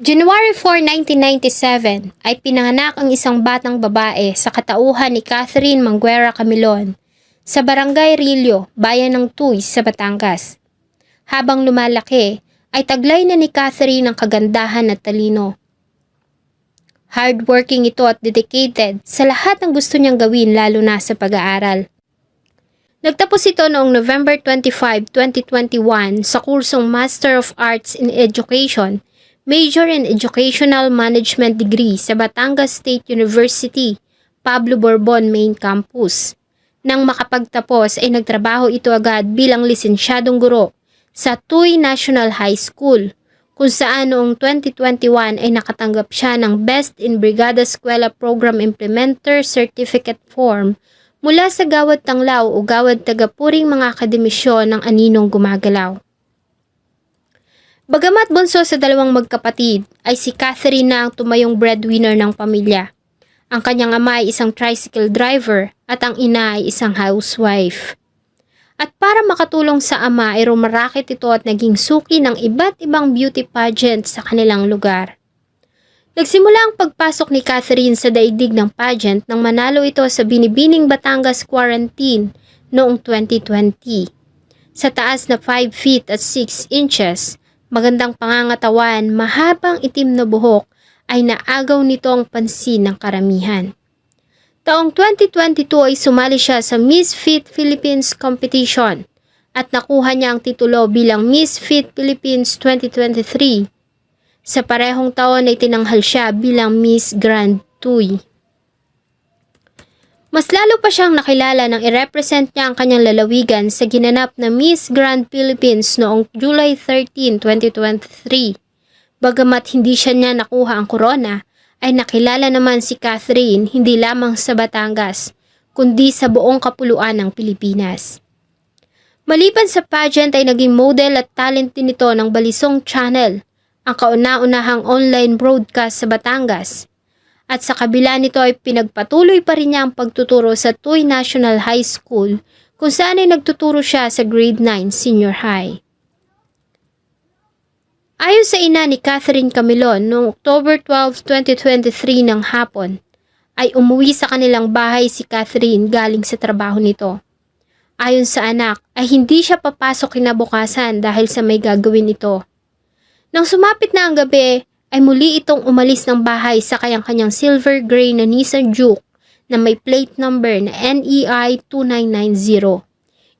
January 4, 1997 ay pinanganak ang isang batang babae sa katauhan ni Catherine Manguera Camilon sa Barangay Rillo, bayan ng Tuy sa Batangas. Habang lumalaki, ay taglay na ni Catherine ang kagandahan at talino. Hardworking ito at dedicated sa lahat ng gusto niyang gawin lalo na sa pag-aaral. Nagtapos ito noong November 25, 2021 sa kursong Master of Arts in Education, Major in Educational Management degree sa Batangas State University, Pablo Borbon Main Campus. Nang makapagtapos ay nagtrabaho ito agad bilang lisensyadong guro sa Tuy National High School, kung saan noong 2021 ay nakatanggap siya ng Best in Brigada Eskwela Program Implementer Certificate Form mula sa Gawad Tanglaw o Gawad Tagapuring mga akademisyon ng Aninong Gumagalaw. Bagamat bunso sa dalawang magkapatid, ay si Catherine na ang tumayong breadwinner ng pamilya. Ang kanyang ama ay isang tricycle driver at ang ina ay isang housewife. At para makatulong sa ama ay rumarakit ito at naging suki ng iba't ibang beauty pageant sa kanilang lugar. Nagsimula ang pagpasok ni Catherine sa daigdig ng pageant nang manalo ito sa Binibining Batangas Quarantine noong 2020. Sa taas na 5 feet at 6 inches, magandang pangangatawan, mahabang itim na buhok ay naagaw nito ang pansin ng karamihan. Taong 2022 ay sumali siya sa Miss Fit Philippines competition at nakuha niya ang titulo bilang Miss Fit Philippines 2023. Sa parehong taon ay tinanghal siya bilang Miss Grand Tuy. Mas lalo pa siyang nakilala nang i-represent niya ang kanyang lalawigan sa ginanap na Miss Grand Philippines noong July 13, 2023. Bagamat hindi siya niya nakuha ang korona, ay nakilala naman si Catherine hindi lamang sa Batangas, kundi sa buong kapuluan ng Pilipinas. Maliban sa pageant ay naging model at talent din ito ng Balisong Channel, ang kauna-unahang online broadcast sa Batangas. At sa kabila nito ay pinagpatuloy pa rin niya ang pagtuturo sa Tuy National High School kung saan ay nagtuturo siya sa grade 9 senior high. Ayon sa ina ni Catherine Camilon noong October 12, 2023 ng hapon, ay umuwi sa kanilang bahay si Catherine galing sa trabaho nito. Ayon sa anak ay hindi siya papasok kinabukasan dahil sa may gagawin ito. Nang sumapit na ang gabi ay muli itong umalis ng bahay sa kanyang-kanyang silver gray na Nissan Juke na may plate number na E NEI 2990.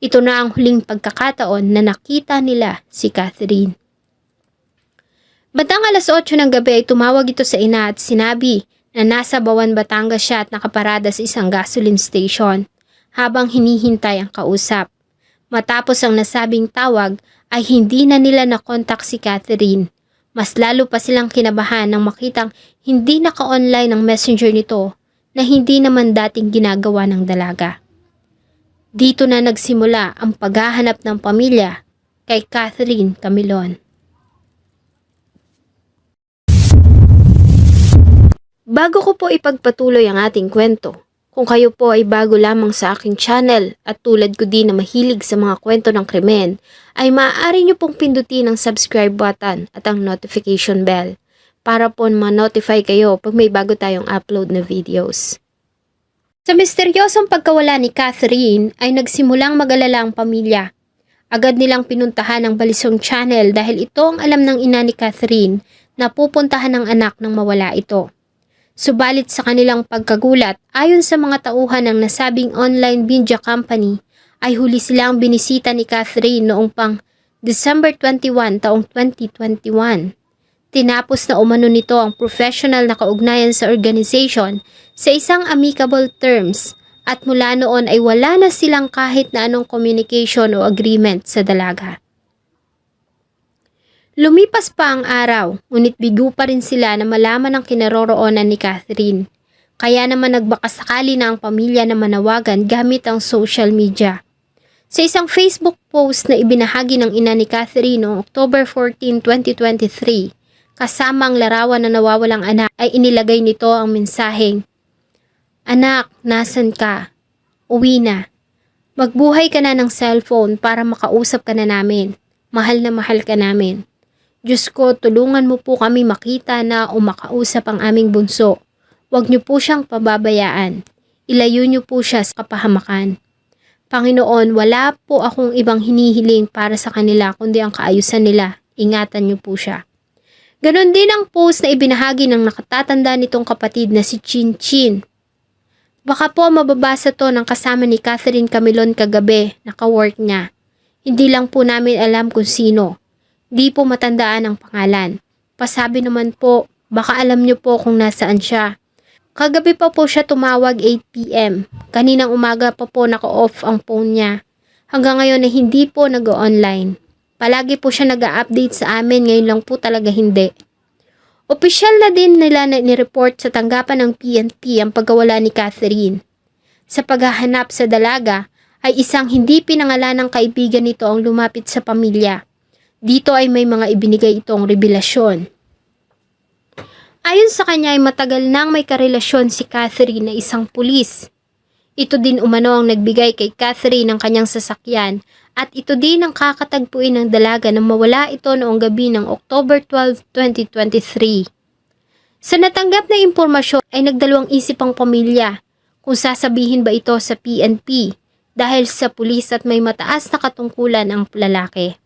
Ito na ang huling pagkakataon na nakita nila si Catherine. Batang alas 8 ng gabi ay tumawag ito sa ina at sinabi na nasa Bawan Batangas siya at nakaparada sa isang gasoline station habang hinihintay ang kausap. Matapos ang nasabing tawag ay hindi na nila nakontak si Catherine. Mas lalo pa silang kinabahan nang makitang hindi naka-online ang messenger nito na hindi naman dating ginagawa ng dalaga. Dito na nagsimula ang paghahanap ng pamilya kay Catherine Camilon. Bago ko po ipagpatuloy ang ating kwento, kung kayo po ay bago lamang sa aking channel at tulad ko din na mahilig sa mga kwento ng krimen, ay maaari nyo pong pindutin ang subscribe button at ang notification bell para po ma-notify kayo pag may bago tayong upload na videos. Sa misteryosong pagkawala ni Catherine ay nagsimulang mag-alala ang pamilya. Agad nilang pinuntahan ang Balisong Channel dahil ito ang alam ng ina ni Catherine na pupuntahan ng anak nang mawala ito. Subalit sa kanilang pagkagulat, ayon sa mga tauhan ng nasabing online media company, ay huli silang binisita ni Catherine noong pang December 21 taong 2021. Tinapos na umano nito ang professional na kaugnayan sa organization sa isang amicable terms at mula noon ay wala na silang kahit na anong communication o agreement sa dalaga. Lumipas pa ang araw, ngunit bigo pa rin sila na malaman ang kinaroroonan ni Catherine. Kaya naman nagbakasakali na ang pamilya na manawagan gamit ang social media. Sa isang Facebook post na ibinahagi ng ina ni Catherine noong October 14, 2023, kasama ang larawan na nawawalang anak ay inilagay nito ang mensaheng, Anak, nasan ka? Uwi na. Magbuhay ka na ng cellphone para makausap ka na namin. Mahal na mahal ka namin. Diyos ko, tulungan mo po kami makita na o makausap ang aming bunso. Huwag niyo po siyang pababayaan. Ilayo niyo po siya sa kapahamakan. Panginoon, wala po akong ibang hinihiling para sa kanila kundi ang kaayusan nila. Ingatan niyo po siya. Ganon din ang post na ibinahagi ng nakatatanda nitong kapatid na si Chin Chin. Baka po mababasa to ng kasama ni Catherine Camilon kagabi, naka-work niya. Hindi lang po namin alam kung sino. Di po matandaan ang pangalan. Pasabi naman po, baka alam niyo po kung nasaan siya. Kagabi pa po siya tumawag 8pm. Kaninang umaga pa po naka-off ang phone niya. Hanggang ngayon ay hindi po nag-online. Palagi po siya nag-update sa amin, ngayon lang po talaga hindi. Opisyal na din nila na nireport sa tanggapan ng PNP ang pagkawala ni Catherine. Sa paghahanap sa dalaga, ay isang hindi pinangalan ng kaibigan nito ang lumapit sa pamilya. Dito ay may mga ibinigay itong revelasyon. Ayon sa kanya ay matagal nang may karelasyon si Catherine na isang pulis. Ito din umano ang nagbigay kay Catherine ng kanyang sasakyan at ito din ang kakatagpuin ng dalaga na mawala ito noong gabi ng October 12, 2023. Sa natanggap na impormasyon ay nagdalawang isip ang pamilya kung sasabihin ba ito sa PNP dahil sa pulis at may mataas na katungkulan ang lalaki.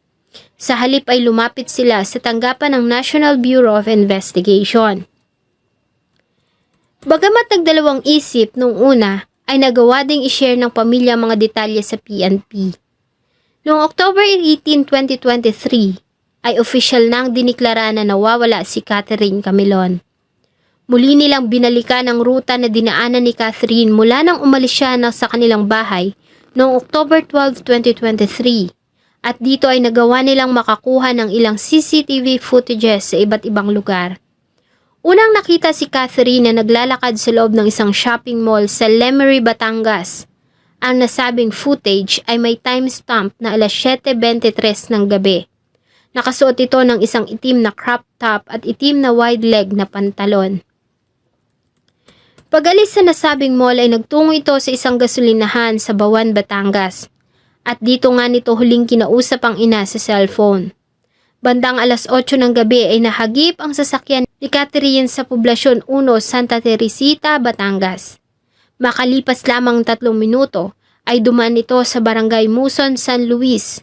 Sa halip ay lumapit sila sa tanggapan ng National Bureau of Investigation. Bagamat nagdalawang isip nung una, ay nagawa ding ishare ng pamilya ang mga detalye sa PNP. Noong October 18, 2023, ay opisyal nang diniklara na nawawala si Catherine Camilon. Muli nilang binalikan ang ruta na dinaanan ni Catherine mula nang umalis siya na sa kanilang bahay noong October 12, 2023 at dito ay nagawa nilang makakuha ng ilang CCTV footages sa iba't ibang lugar. Unang nakita si Catherine na naglalakad sa loob ng isang shopping mall sa Lemery, Batangas. Ang nasabing footage ay may timestamp na alas 7.23 ng gabi. Nakasuot ito ng isang itim na crop top at itim na wide leg na pantalon. Pagalis sa nasabing mall ay nagtungo ito sa isang gasolinahan sa Bawan, Batangas. At dito nga nito huling kinausap ang ina sa cellphone. Bandang alas 8 ng gabi ay nahagip ang sasakyan ni Catherine sa Poblasyon 1, Santa Teresita, Batangas. Makalipas lamang tatlong minuto ay dumaan ito sa barangay Muson, San Luis.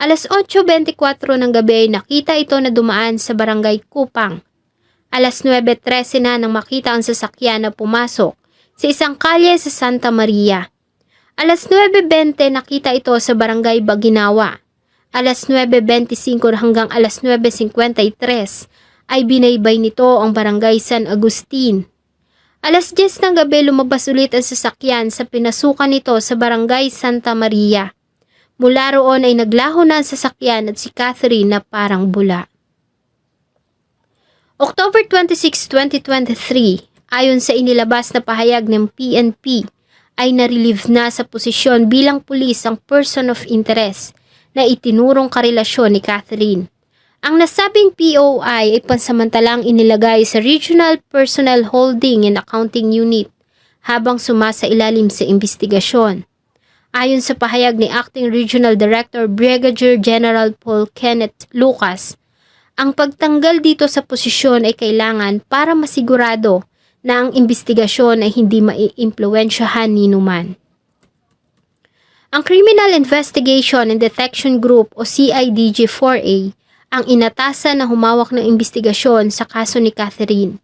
Alas 8.24 ng gabi ay nakita ito na dumaan sa barangay Kupang. Alas 9.13 na nang makita ang sasakyan na pumasok sa isang kalye sa Santa Maria. Alas 9.20 nakita ito sa barangay Baginawa. Alas 9.25 hanggang alas 9.53 ay binaybay nito ang barangay San Agustin. Alas 10 ng gabi lumabas ulit ang sasakyan sa pinasukan nito sa barangay Santa Maria. Mula roon ay naglaho na ang sasakyan at si Catherine na parang bula. October 26, 2023, ayon sa inilabas na pahayag ng PNP, ay narelieve na sa posisyon bilang pulis ang person of interest na itinurong karelasyon ni Catherine. Ang nasabing POI ay pansamantalang inilagay sa Regional Personnel Holding and Accounting Unit habang sumasa ilalim sa investigasyon. Ayon sa pahayag ni Acting Regional Director Brigadier General Paul Kenneth Lucas, ang pagtanggal dito sa posisyon ay kailangan para masigurado na ang investigasyon ay hindi maiimpluwensyahan ni Numan. Ang Criminal Investigation and Detection Group o CIDG-4A ang inatasan na humawak ng investigasyon sa kaso ni Catherine,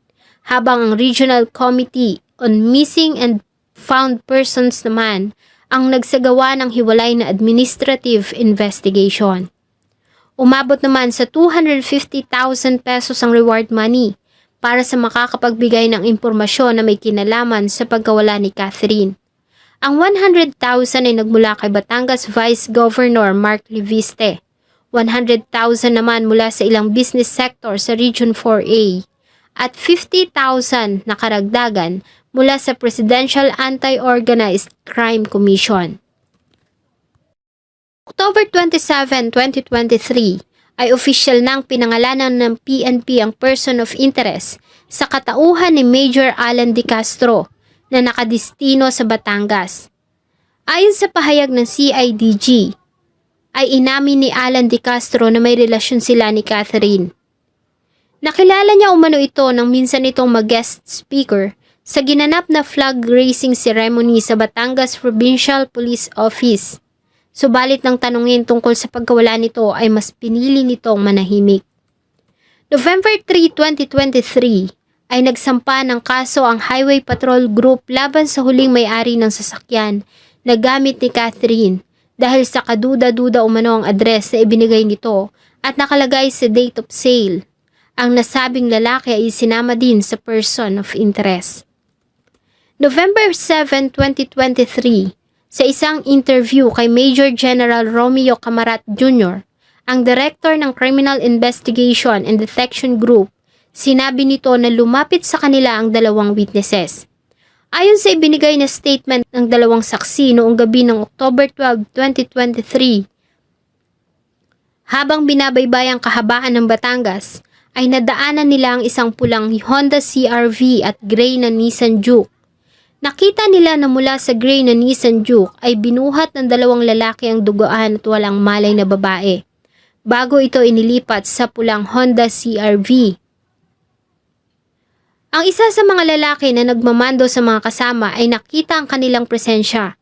habang ang Regional Committee on Missing and Found Persons naman ang nagsagawa ng hiwalay na administrative investigation. Umabot naman sa 250,000 pesos ang reward money para sa makakapagbigay ng impormasyon na may kinalaman sa pagkawala ni Catherine. Ang 100,000 ay nagmula kay Batangas Vice Governor Mark Leviste. 100,000 naman mula sa ilang business sector sa Region 4A at 50,000 na karagdagan mula sa Presidential Anti-Organized Crime Commission. October 27, 2023 ay opisyal nang pinangalanan ng PNP ang person of interest sa katauhan ni Major Alan De Castro na nakadistino sa Batangas. Ayon sa pahayag ng CIDG, ay inamin ni Alan Di Castro na may relasyon sila ni Catherine. Nakilala niya umano ito nang minsan itong mag-guest speaker sa ginanap na flag raising ceremony sa Batangas Provincial Police Office. Subalit nang tanungin tungkol sa pagkawala nito ay mas pinili nitong manahimik. November 3, 2023 ay nagsampa ng kaso ang Highway Patrol Group laban sa huling may-ari ng sasakyan na gamit ni Catherine dahil sa kaduda-duda umano ang address na ibinigay nito at nakalagay sa date of sale. Ang nasabing lalaki ay sinama din sa person of interest. November 7, 2023, sa isang interview kay Major General Romeo Camarat Jr., ang Director ng Criminal Investigation and Detection Group, sinabi nito na lumapit sa kanila ang dalawang witnesses. Ayon sa ibinigay na statement ng dalawang saksi noong gabi ng October 12, 2023, habang binabaybay ang kahabaan ng Batangas, ay nadaanan nila ang isang pulang Honda CRV at gray na Nissan Juke. Nakita nila na mula sa gray na Nissan Juke ay binuhat ng dalawang lalaki ang dugaan at walang malay na babae. Bago ito inilipat sa pulang Honda CRV. Ang isa sa mga lalaki na nagmamando sa mga kasama ay nakita ang kanilang presensya.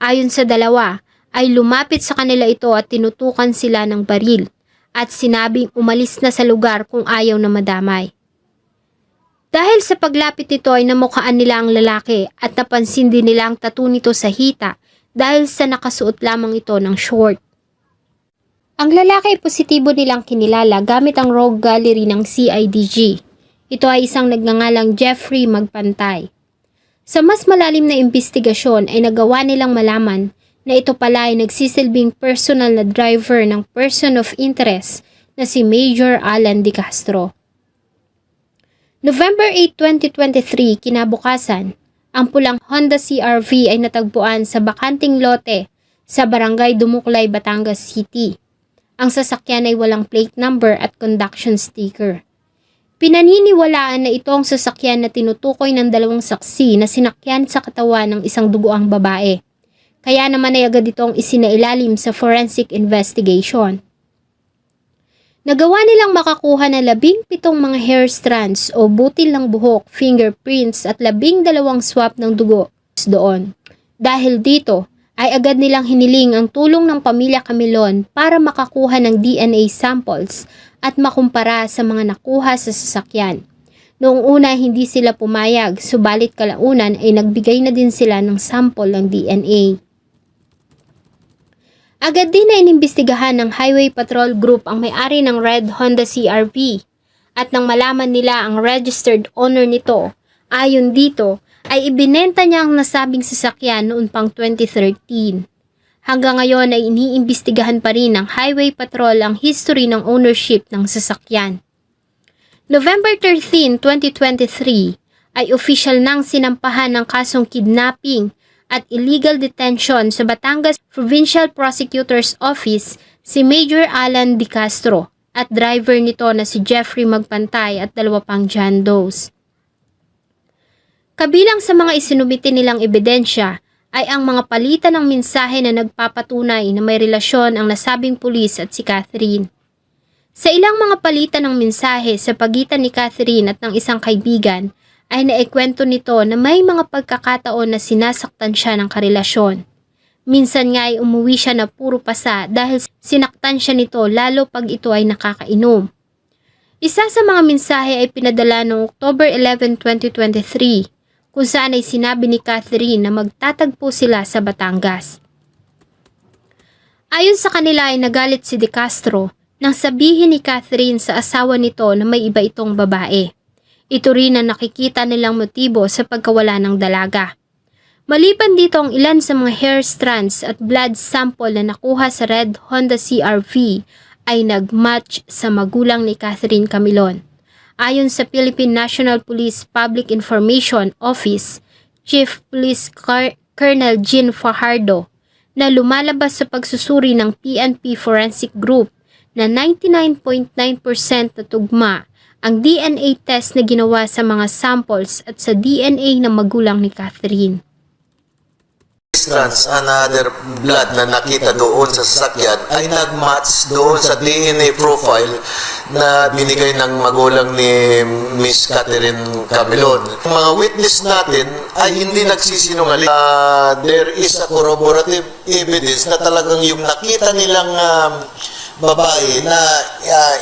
Ayon sa dalawa, ay lumapit sa kanila ito at tinutukan sila ng baril at sinabing umalis na sa lugar kung ayaw na madamay. Dahil sa paglapit nito ay namukhaan nila ang lalaki at napansin din nila ang tattoo nito sa hita dahil sa nakasuot lamang ito ng short. Ang lalaki ay positibo nilang kinilala gamit ang rogue gallery ng CIDG. Ito ay isang nagngangalang Jeffrey Magpantay. Sa mas malalim na investigasyon ay nagawa nilang malaman na ito pala ay nagsisilbing personal na driver ng person of interest na si Major Alan Di Castro. November 8, 2023, kinabukasan, ang pulang Honda CRV ay natagpuan sa bakanting lote sa barangay Dumuklay, Batangas City. Ang sasakyan ay walang plate number at conduction sticker. Pinaniniwalaan na ito ang sasakyan na tinutukoy ng dalawang saksi na sinakyan sa katawan ng isang dugoang babae. Kaya naman ay agad itong isinailalim sa forensic investigation. Nagawa nilang makakuha ng labing pitong mga hair strands o butil ng buhok, fingerprints at labing dalawang swap ng dugo doon. Dahil dito, ay agad nilang hiniling ang tulong ng pamilya Camilon para makakuha ng DNA samples at makumpara sa mga nakuha sa sasakyan. Noong una hindi sila pumayag, subalit kalaunan ay nagbigay na din sila ng sample ng DNA. Agad din na inimbestigahan ng Highway Patrol Group ang may-ari ng Red Honda CRV at nang malaman nila ang registered owner nito, ayon dito ay ibinenta niya ang nasabing sasakyan noon pang 2013. Hanggang ngayon ay iniimbestigahan pa rin ng Highway Patrol ang history ng ownership ng sasakyan. November 13, 2023 ay official nang sinampahan ng kasong kidnapping at illegal detention sa Batangas Provincial Prosecutor's Office si Major Alan Di Castro at driver nito na si Jeffrey Magpantay at dalawa pang John Does. Kabilang sa mga isinumite nilang ebidensya ay ang mga palitan ng mensahe na nagpapatunay na may relasyon ang nasabing pulis at si Catherine. Sa ilang mga palitan ng mensahe sa pagitan ni Catherine at ng isang kaibigan ay naikwento nito na may mga pagkakataon na sinasaktan siya ng karelasyon. Minsan nga ay umuwi siya na puro pasa dahil sinaktan siya nito lalo pag ito ay nakakainom. Isa sa mga mensahe ay pinadala noong October 11, 2023 kung saan ay sinabi ni Catherine na magtatagpo sila sa Batangas. Ayon sa kanila ay nagalit si De Castro nang sabihin ni Catherine sa asawa nito na may iba itong babae. Ito rin ang nakikita nilang motibo sa pagkawala ng dalaga. Maliban dito ang ilan sa mga hair strands at blood sample na nakuha sa red Honda CRV ay nagmatch sa magulang ni Catherine Camilon. Ayon sa Philippine National Police Public Information Office, Chief Police Colonel Jean Fajardo, na lumalabas sa pagsusuri ng PNP Forensic Group na 99.9% na tugma ang DNA test na ginawa sa mga samples at sa DNA ng magulang ni Catherine. strands another blood na nakita doon sa sasakyan ay nagmatch doon sa DNA profile na binigay ng magulang ni Miss Catherine Camilon. Ang mga witness natin ay hindi nagsisinungaling. Ah, there is a corroborative evidence na talagang yung nakita nilang um, babae na ah,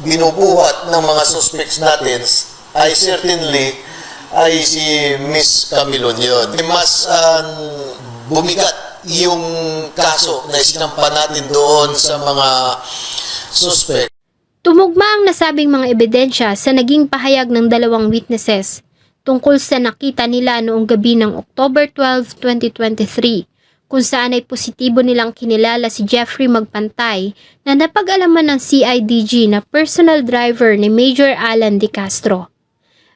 binubuhat ng mga suspects natin ay certainly ay si Miss Camilon yun. Mas um, bumigat yung kaso na isinampa natin doon sa mga suspect. Tumugma ang nasabing mga ebidensya sa naging pahayag ng dalawang witnesses tungkol sa nakita nila noong gabi ng October 12, 2023 kung saan ay positibo nilang kinilala si Jeffrey Magpantay na napag-alaman ng CIDG na personal driver ni Major Alan De Castro.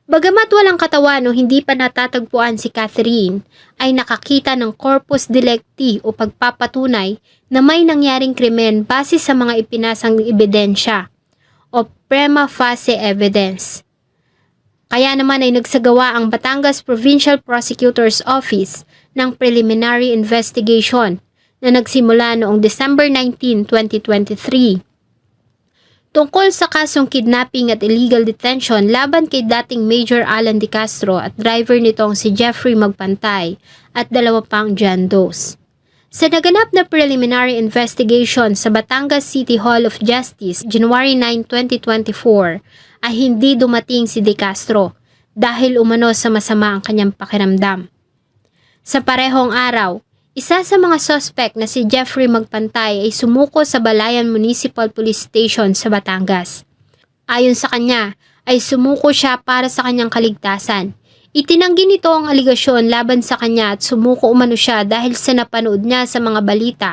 Bagamat walang katawan o hindi pa natatagpuan si Catherine, ay nakakita ng corpus delicti o pagpapatunay na may nangyaring krimen base sa mga ipinasang ebidensya o prima facie evidence. Kaya naman ay nagsagawa ang Batangas Provincial Prosecutor's Office ng preliminary investigation na nagsimula noong December 19, 2023 tungkol sa kasong kidnapping at illegal detention laban kay dating Major Alan De Castro at driver nitong si Jeffrey Magpantay at dalawa pang John Does. Sa naganap na preliminary investigation sa Batangas City Hall of Justice, January 9, 2024, ay hindi dumating si De Castro dahil umano sa masama ang kanyang pakiramdam. Sa parehong araw, isa sa mga suspect na si Jeffrey Magpantay ay sumuko sa Balayan Municipal Police Station sa Batangas. Ayon sa kanya, ay sumuko siya para sa kanyang kaligtasan. Itinanggi nito ang aligasyon laban sa kanya at sumuko umano siya dahil sa napanood niya sa mga balita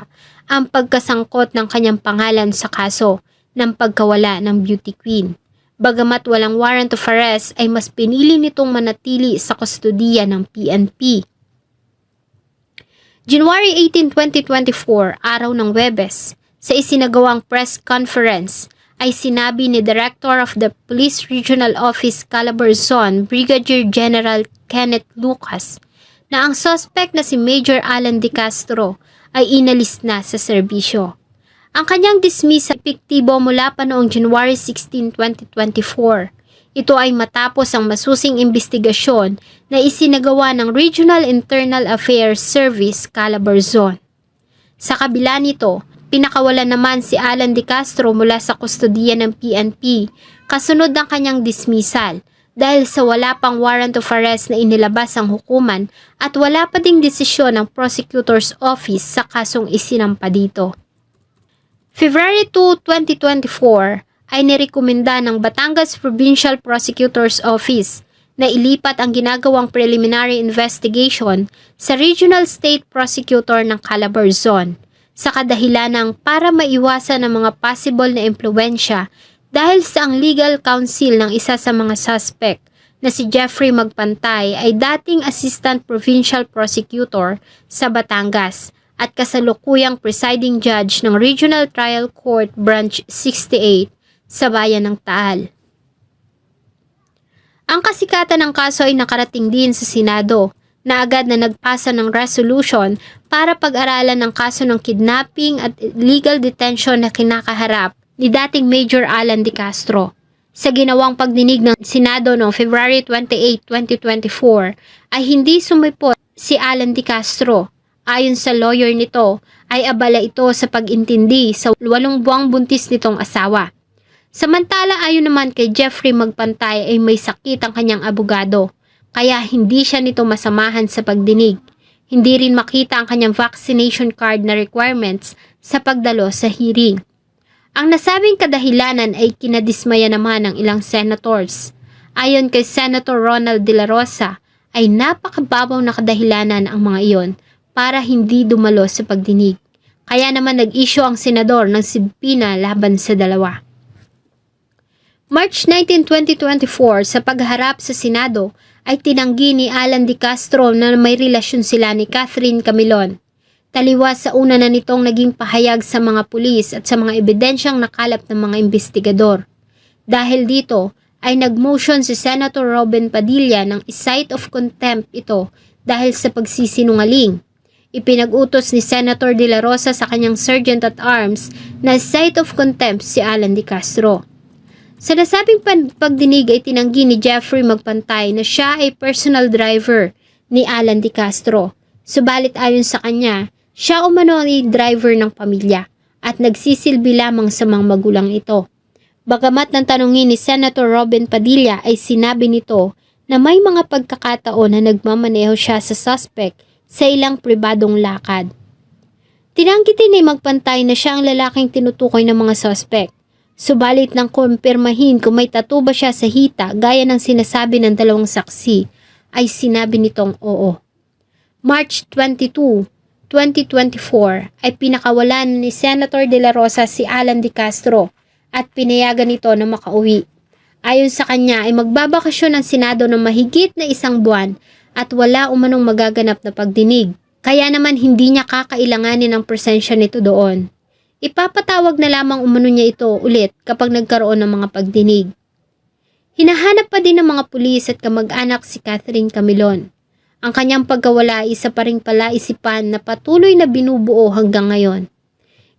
ang pagkasangkot ng kanyang pangalan sa kaso ng pagkawala ng beauty queen. Bagamat walang warrant of arrest ay mas pinili nitong manatili sa kustodiya ng PNP. January 18, 2024, araw ng Webes, sa isinagawang press conference, ay sinabi ni Director of the Police Regional Office Calabarzon, Brigadier General Kenneth Lucas, na ang suspect na si Major Alan De Castro ay inalis na sa serbisyo. Ang kanyang dismissal epektibo mula pa noong January 16, 2024 ito ay matapos ang masusing investigasyon na isinagawa ng Regional Internal Affairs Service Calabarzon. Sa kabila nito, pinakawalan naman si Alan De Castro mula sa kustodiya ng PNP kasunod ng kanyang dismissal dahil sa wala pang warrant of arrest na inilabas ang hukuman at wala pa ding desisyon ng prosecutor's office sa kasong isinampa dito. February 2, 2024, ay nirekomenda ng Batangas Provincial Prosecutor's Office na ilipat ang ginagawang preliminary investigation sa Regional State Prosecutor ng Calabarzon sa kadahilanang para maiwasan ang mga possible na impluensya dahil sa ang legal counsel ng isa sa mga suspect na si Jeffrey Magpantay ay dating Assistant Provincial Prosecutor sa Batangas at kasalukuyang presiding judge ng Regional Trial Court Branch 68 sa bayan ng Taal. Ang kasikatan ng kaso ay nakarating din sa Senado na agad na nagpasa ng resolution para pag-aralan ng kaso ng kidnapping at illegal detention na kinakaharap ni dating Major Alan De Castro. Sa ginawang pagdinig ng Senado noong February 28, 2024 ay hindi sumipot si Alan De Castro. Ayon sa lawyer nito ay abala ito sa pag-intindi sa walong buwang buntis nitong asawa. Samantala ayon naman kay Jeffrey Magpantay ay may sakit ang kanyang abogado, kaya hindi siya nito masamahan sa pagdinig. Hindi rin makita ang kanyang vaccination card na requirements sa pagdalo sa hearing. Ang nasabing kadahilanan ay kinadismaya naman ng ilang senators. Ayon kay Senator Ronald De La Rosa, ay napakababaw na kadahilanan ang mga iyon para hindi dumalo sa pagdinig. Kaya naman nag-issue ang senador ng sibpina laban sa dalawa. March 19, 2024, sa pagharap sa Senado, ay tinanggi ni Alan De Castro na may relasyon sila ni Catherine Camilon. Taliwas sa una na nitong naging pahayag sa mga pulis at sa mga ebidensyang nakalap ng mga investigador. Dahil dito, ay nagmotion si Senator Robin Padilla ng cite of contempt ito dahil sa pagsisinungaling. Ipinag-utos ni Senator De La Rosa sa kanyang Sergeant at Arms na sight of contempt si Alan De Castro. Sa nasabing pagdinig ay tinanggi ni Jeffrey Magpantay na siya ay personal driver ni Alan De Castro. Subalit ayon sa kanya, siya umano ay driver ng pamilya at nagsisilbi lamang sa mga magulang ito. Bagamat ng tanungin ni Senator Robin Padilla ay sinabi nito na may mga pagkakataon na nagmamaneho siya sa suspect sa ilang pribadong lakad. Tinanggitin ni Magpantay na siya ang lalaking tinutukoy ng mga suspect. Subalit nang kumpirmahin kung may tattoo siya sa hita gaya ng sinasabi ng dalawang saksi, ay sinabi nitong oo. March 22, 2024 ay pinakawalan ni Senator De La Rosa si Alan De Castro at pinayagan nito na makauwi. Ayon sa kanya ay magbabakasyon ang Senado ng mahigit na isang buwan at wala umanong magaganap na pagdinig. Kaya naman hindi niya kakailanganin ang presensya nito doon. Ipapatawag na lamang umano niya ito ulit kapag nagkaroon ng mga pagdinig. Hinahanap pa din ng mga pulis at kamag-anak si Catherine Camilon. Ang kanyang pagkawala isa pa ring palaisipan na patuloy na binubuo hanggang ngayon.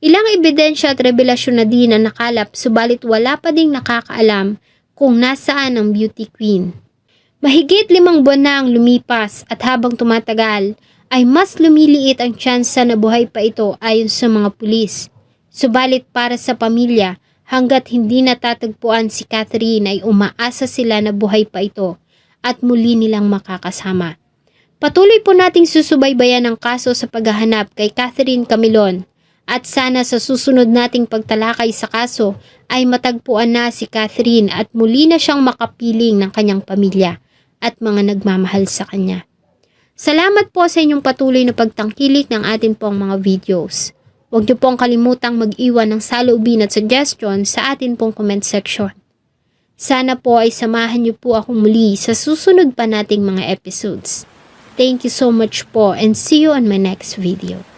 Ilang ebidensya at revelasyon na din ang nakalap subalit wala pa ding nakakaalam kung nasaan ang beauty queen. Mahigit limang buwan na ang lumipas at habang tumatagal ay mas lumiliit ang tsansa na buhay pa ito ayon sa mga pulis. Subalit para sa pamilya, hanggat hindi natatagpuan si Catherine ay umaasa sila na buhay pa ito at muli nilang makakasama. Patuloy po nating susubaybayan ang kaso sa paghahanap kay Catherine Camilon at sana sa susunod nating pagtalakay sa kaso ay matagpuan na si Catherine at muli na siyang makapiling ng kanyang pamilya at mga nagmamahal sa kanya. Salamat po sa inyong patuloy na pagtangkilik ng atin pong mga videos. Huwag niyo pong kalimutang mag-iwan ng saloobin at suggestion sa atin pong comment section. Sana po ay samahan niyo po ako muli sa susunod pa nating mga episodes. Thank you so much po and see you on my next video.